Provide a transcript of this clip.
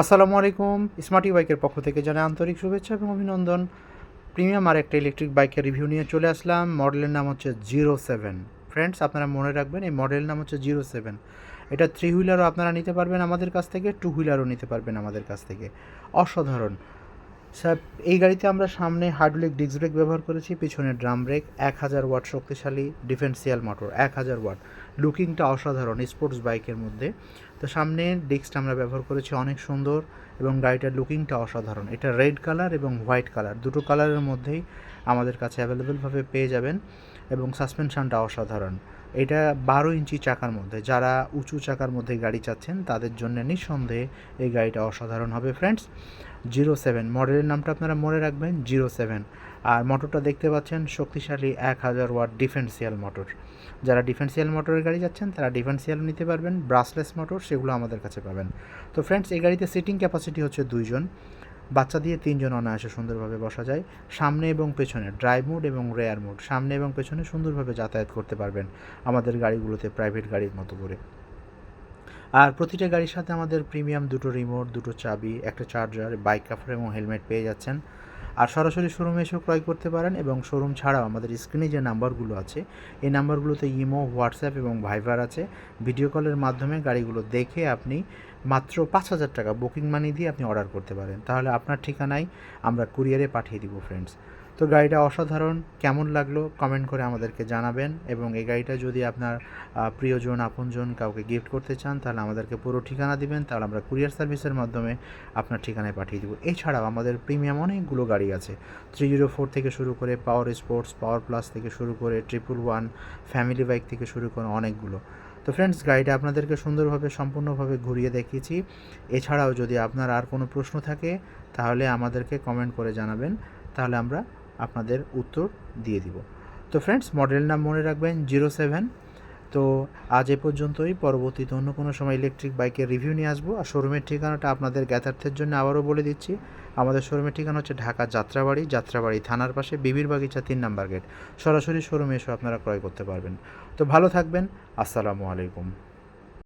আসসালামু আলাইকুম। স্মার্টি বাইকের পক্ষ থেকে জানাই আন্তরিক শুভেচ্ছা এবং অভিনন্দন। প্রিমিয়াম আর একটা ইলেকট্রিক বাইকের রিভিউ নিয়ে চলে আসলাম। মডেলের নাম হচ্ছে জিরো সেভেন ফ্রেন্ডস আপনারা মনে রাখবেন এই মডেলের নাম হচ্ছে জিরো সেভেন এটা থ্রি হুইলারও আপনারা নিতে পারবেন আমাদের কাছ থেকে টু হুইলারও নিতে পারবেন আমাদের কাছ থেকে। অসাধারণ। স্যার, এই গাড়িতে আমরা সামনে হার্ডলিক ডিস্ক ব্রেক ব্যবহার করেছি, পিছনে ড্রাম ব্রেক, এক হাজার ওয়াট শক্তিশালী ডিফেন্সিয়াল মোটর, এক হাজার ওয়াট। লুকিংটা অসাধারণ, স্পোর্টস বাইকের মধ্যে। তো সামনে ডিস্কটা আমরা ব্যবহার করেছি, অনেক সুন্দর এবং গাড়িটার লুকিংটা অসাধারণ। এটা রেড কালার এবং হোয়াইট কালার, দুটো কালারের মধ্যেই আমাদের কাছে অ্যাভেলেবেলভাবে পেয়ে যাবেন এবং সাসপেনশনটা অসাধারণ। এটা বারো ইঞ্চি চাকার মধ্যে। যারা উঁচু চাকার মধ্যে গাড়ি চাচ্ছেন, তাদের জন্য নিঃসন্দেহে এই গাড়িটা অসাধারণ হবে ফ্রেন্ডস জিরো সেভেন মডেলের নামটা আপনারা মনে রাখবেন, জিরো সেভেন। আর মোটরটা দেখতে পাচ্ছেন, শক্তিশালী এক হাজার ওয়াট ডিফেন্সিয়াল মোটর। যারা ডিফেন্সিয়াল মোটরের গাড়ি যাচ্ছেন তারা ডিফেন্সিয়াল নিতে পারবেন। ব্রাসলেস মোটর, সেগুলো আমাদের কাছে পাবেন। তো ফ্রেন্ডস এই গাড়িতে সিটিং ক্যাপাসিটি হচ্ছে দুইজন। বাচ্চা দিয়ে তিনজন অনায়াসে সুন্দরভাবে বসা যায়। সামনে এবং পেছনে ড্রাইভ মোড এবং রেয়ার মোড। সামনে এবং পেছনে সুন্দরভাবে যাতায়াত করতে পারবেন আমাদের গাড়িগুলোতে প্রাইভেট গাড়ির মতো করে। আর প্রতিটা গাড়ির সাথে আমাদের প্রিমিয়াম দুটো রিমোট, দুটো চাবি, একটা চার্জার, বাইক কাফার এবং হেলমেট পেয়ে যাচ্ছেন। আর সরাসরি শোরুমে এসেও ক্রয় করতে পারেন এবং শোরুম ছাড়াও আমাদের স্ক্রিনে যে নাম্বারগুলো আছে, এই নাম্বারগুলোতে ইমো হোয়াটসঅ্যাপ এবং ভাইবার আছে। ভিডিও কলের মাধ্যমে গাড়িগুলো দেখে আপনি মাত্র পাঁচ হাজার টাকা বুকিং মানি দিয়ে আপনি অর্ডার করতে পারেন। তাহলে আপনার ঠিকানায় আমরা কুরিয়ারে পাঠিয়ে দিব ফ্রেন্ডস তো গাড়িটা অসাধারণ। কেমন লাগল কমেন্ট করে আমাদেরকে জানাবেন এবং এই গাড়িটা যদি আপনার প্রিয়জন, আপনজন কাউকে গিফট করতে চান, তাহলে আমাদেরকে পুরো ঠিকানা দিবেন। তাহলে আমরা কুরিয়ার সার্ভিসের মাধ্যমে আপনার ঠিকানায় পাঠিয়ে দেবো। এছাড়াও আমাদের প্রিমিয়াম অনেকগুলো গাড়ি আছে। থ্রি জিরো ফোর থেকে শুরু করে পাওয়ার স্পোর্টস পাওয়ার প্লাস থেকে শুরু করে ট্রিপল ওয়ান ফ্যামিলি বাইক থেকে শুরু করে অনেকগুলো। তো ফ্রেন্ডস গাড়িটা আপনাদেরকে সুন্দরভাবে, সম্পূর্ণভাবে ঘুরিয়ে দেখিয়েছি। এছাড়াও যদি আপনার আর কোনো প্রশ্ন থাকে, তাহলে আমাদেরকে কমেন্ট করে জানাবেন। তাহলে আমরা আপনাদের উত্তর দিয়ে দিব। তো ফ্রেন্ডস মডেল নাম মনে রাখবেন জিরো সেভেন। তো আজ এ পর্যন্তই। পরবর্তীতে অন্য কোনো সময় ইলেকট্রিক বাইকের রিভিউ নিয়ে আসব। আর শোরুমের ঠিকানাটা আপনাদের জ্ঞাতার্থের জন্য আবারও বলে দিচ্ছি। আমাদের শোরুমের ঠিকানা হচ্ছে ঢাকা যাত্রাবাড়ি যাত্রাবাড়ি থানার পাশে, বিবির বাগিচা তিন নাম্বার গেট সরাসরি শোরুমে এসে আপনারা ক্রয় করতে পারবেন। তো ভালো থাকবেন। আসসালামু আলাইকুম।